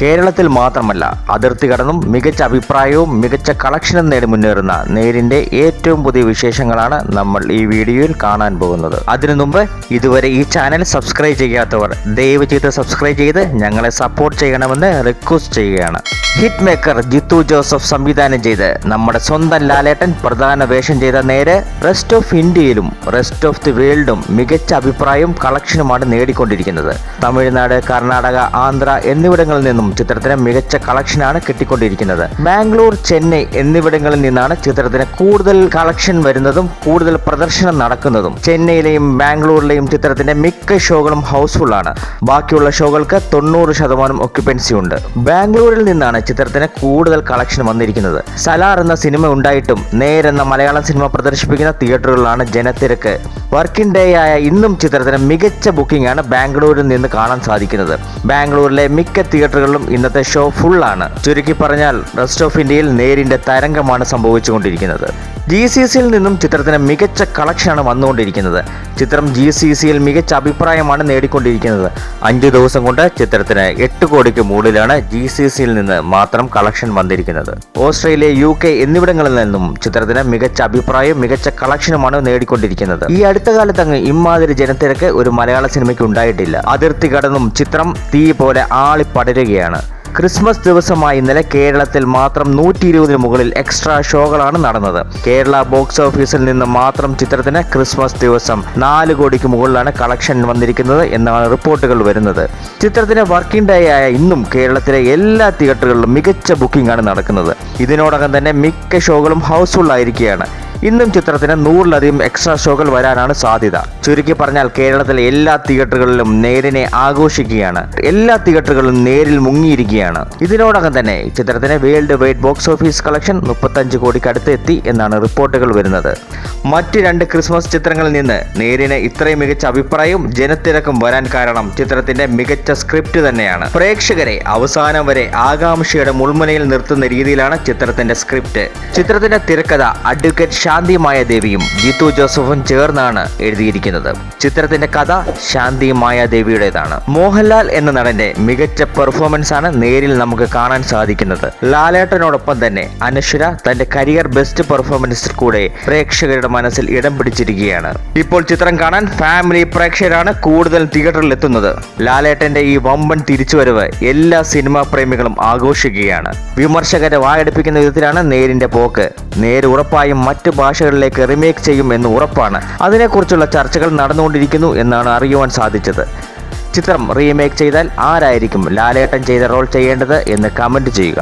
കേരളത്തിൽ മാത്രമല്ല അതിർത്തി കടന്നും മികച്ച അഭിപ്രായവും മികച്ച കളക്ഷനും നേടി മുന്നേറുന്ന നേരിന്റെ ഏറ്റവും പുതിയ വിശേഷങ്ങളാണ് നമ്മൾ ഈ വീഡിയോയിൽ കാണാൻ പോകുന്നത്. അതിനു മുമ്പ് ഇതുവരെ ഈ ചാനൽ സബ്സ്ക്രൈബ് ചെയ്യാത്തവർ ദയവ് ചെയ്ത് സബ്സ്ക്രൈബ് ചെയ്ത് ഞങ്ങളെ സപ്പോർട്ട് ചെയ്യണമെന്ന് റിക്വസ്റ്റ് ചെയ്യുകയാണ്. ഹിറ്റ് മേക്കർ ജിത്തു ജോസഫ് സംവിധാനം ചെയ്ത് നമ്മുടെ സ്വന്തം ലാലേട്ടൻ പ്രധാന വേഷം ചെയ്ത നേര് റെസ്റ്റ് ഓഫ് ഇന്ത്യയിലും റെസ്റ്റ് ഓഫ് ദി വേൾഡും മികച്ച അഭിപ്രായവും കളക്ഷനുമാണ് നേടിക്കൊണ്ടിരിക്കുന്നത്. തമിഴ്നാട് കർണാടക ആന്ധ്ര എന്നിവിടങ്ങളിൽ നിന്നും ചിത്രത്തിന് മികച്ച കളക്ഷനാണ് കിട്ടിക്കൊണ്ടിരിക്കുന്നത്. ബാംഗ്ലൂർ ചെന്നൈ എന്നിവിടങ്ങളിൽ നിന്നാണ് ചിത്രത്തിന് കൂടുതൽ കളക്ഷൻ വരുന്നതും കൂടുതൽ പ്രദർശനം നടക്കുന്നതും. ചെന്നൈയിലെയും ബാംഗ്ലൂരിലെയും ചിത്രത്തിന്റെ മിക്ക ഷോകളും ഹൗസ്ഫുൾ ആണ്. ബാക്കിയുള്ള ഷോകൾക്ക് തൊണ്ണൂറ് ശതമാനം ഒക്യുപ്പൻസി ഉണ്ട്. ബാംഗ്ലൂരിൽ നിന്നാണ് ചിത്രത്തിന് കൂടുതൽ കളക്ഷൻ വന്നിരിക്കുന്നത്. സലാർ എന്ന സിനിമ ഉണ്ടായിട്ടും നേരെന്ന മലയാളം സിനിമ പ്രദർശിപ്പിക്കുന്ന തിയേറ്ററുകളിലാണ് ജനത്തിരക്ക്. വർക്കിംഗ് ഡേ ആയ ഇന്നും ചിത്രത്തിന് മികച്ച ബുക്കിംഗ് ആണ് ബാംഗ്ലൂരിൽ നിന്ന് കാണാൻ സാധിക്കുന്നത്. ബാംഗ്ലൂരിലെ മിക്ക തിയേറ്ററുകളിലും ഇന്നത്തെ ഷോ ഫുള്ളാണ്. ചുരുക്കി പറഞ്ഞാൽ റെസ്റ്റ് ഓഫ് ഇന്ത്യയിൽ നേരിന്റെ തരംഗമാണ് സംഭവിച്ചുകൊണ്ടിരിക്കുന്നത്. ജി സി സിയിൽ നിന്നും ചിത്രത്തിന് മികച്ച കളക്ഷനാണ് വന്നുകൊണ്ടിരിക്കുന്നത്. ചിത്രം ജി സി സിയിൽ മികച്ച അഭിപ്രായമാണ് നേടിക്കൊണ്ടിരിക്കുന്നത്. അഞ്ചു ദിവസം കൊണ്ട് ചിത്രത്തിന് എട്ട് കോടിക്ക് മുകളിലാണ് ജി സി സിയിൽ നിന്ന് മാത്രം കളക്ഷൻ വന്നിരിക്കുന്നത്. ഓസ്ട്രേലിയ യു കെ എന്നിവിടങ്ങളിൽ നിന്നും ചിത്രത്തിന് മികച്ച അഭിപ്രായം മികച്ച കളക്ഷനുമാണ് നേടിക്കൊണ്ടിരിക്കുന്നത്. ഈ അടുത്ത കാലത്ത് അങ്ങ് ഇമാതിരി ജനത്തിരക്ക് ഒരു മലയാള സിനിമയ്ക്ക് ഉണ്ടായിട്ടില്ല. അതിർത്തി കടന്നും ചിത്രം തീ പോലെ ആളിപ്പടരുകയാണ്. ക്രിസ്മസ് ദിവസമായ ഇന്നലെ കേരളത്തിൽ മാത്രം നൂറ്റി ഇരുപതിന് മുകളിൽ എക്സ്ട്രാ ഷോകളാണ് നടന്നത്. കേരള ബോക്സ് ഓഫീസിൽ നിന്ന് മാത്രം ചിത്രത്തിന് ക്രിസ്മസ് ദിവസം നാല് കോടിക്ക് മുകളിലാണ് കളക്ഷൻ വന്നിരിക്കുന്നത് എന്നാണ് റിപ്പോർട്ടുകൾ വരുന്നത്. ചിത്രത്തിന് വർക്കിംഗ് ഡേ ആയ ഇന്നും കേരളത്തിലെ എല്ലാ തിയേറ്ററുകളിലും മികച്ച ബുക്കിംഗ് ആണ് നടക്കുന്നത്. ഇതിനോടകം തന്നെ മിക്ക ഷോകളും ഹൗസ്ഫുൾ ആയിരിക്കുകയാണ് ഇന്നും ചിത്രത്തിന് നൂറിലധികം എക്സ്ട്രാ ഷോകൾ വരാനാണ് സാധ്യത. ചുരുക്കി പറഞ്ഞാൽ കേരളത്തിലെ എല്ലാ തിയേറ്ററുകളിലും നേരിനെ ആഘോഷിക്കുകയാണ്. എല്ലാ തിയേറ്ററുകളിലും നേരിൽ മുങ്ങിയിരിക്കുകയാണ്. ഇതിനോടകം തന്നെ ചിത്രത്തിന് world wide box office collection മുപ്പത്തഞ്ച് കോടിക്ക് അടുത്തെത്തി എന്നാണ് റിപ്പോർട്ടുകൾ വരുന്നത്. മറ്റ് രണ്ട് ക്രിസ്മസ് ചിത്രങ്ങളിൽ നിന്ന് നേരിന് ഇത്രയും മികച്ച അഭിപ്രായവും ജനത്തിരക്കും വരാൻ കാരണം ചിത്രത്തിന്റെ മികച്ച സ്ക്രിപ്റ്റ് തന്നെയാണ്. പ്രേക്ഷകരെ അവസാനം വരെ ആകാംക്ഷയുടെ മുൾമുനയിൽ നിർത്തുന്ന രീതിയിലാണ് ചിത്രത്തിന്റെ സ്ക്രിപ്റ്റ്. ചിത്രത്തിന്റെ തിരക്കഥ അഡ്വക്കേറ്റ് ശാന്തി ദേവിയും ജിത്തു ജോസഫും ചേർന്നാണ് എഴുതിയിരിക്കുന്നത്. ചിത്രത്തിന്റെ കഥ ശാന്തി മായാദേവിയുടേതാണ് മോഹൻലാൽ എന്ന നടന്റെ മികച്ച പെർഫോമൻസ് ആണ് നേരിൽ നമുക്ക് കാണാൻ സാധിക്കുന്നത്. ലാലേട്ടനോടൊപ്പം തന്നെ അനശ്വര തന്റെ കരിയർ ബെസ്റ്റ് പെർഫോമൻസിൽ കൂടെ പ്രേക്ഷകരുടെ മനസ്സിൽ ഇടം പിടിച്ചിരിക്കുകയാണ്. ഇപ്പോൾ ചിത്രം കാണാൻ ഫാമിലി പ്രേക്ഷകരാണ് കൂടുതൽ തിയേറ്ററിൽ എത്തുന്നത്. ലാലേട്ടന്റെ ഈ വമ്പൻ തിരിച്ചുവരവ് എല്ലാ സിനിമാ പ്രേമികളും ആഘോഷിക്കുകയാണ്. വിമർശകരെ വായടിപ്പിക്കുന്ന വിധത്തിലാണ് നേരിന്റെ പോക്ക്. നേര് ഉറപ്പായും മറ്റു ഭാഷകളിലേക്ക് റിമേക്ക് ചെയ്യും എന്ന് ഉറപ്പാണ്. അതിനെക്കുറിച്ചുള്ള ചർച്ചകൾ നടന്നുകൊണ്ടിരിക്കുന്നു എന്നാണ് അറിയുവാൻ സാധിച്ചത്. ചിത്രം റീമേക്ക് ചെയ്താൽ ആരായിരിക്കും ലാലേട്ടൻ ചെയ്ത റോൾ ചെയ്യേണ്ടത് എന്ന് കമന്റ് ചെയ്യുക.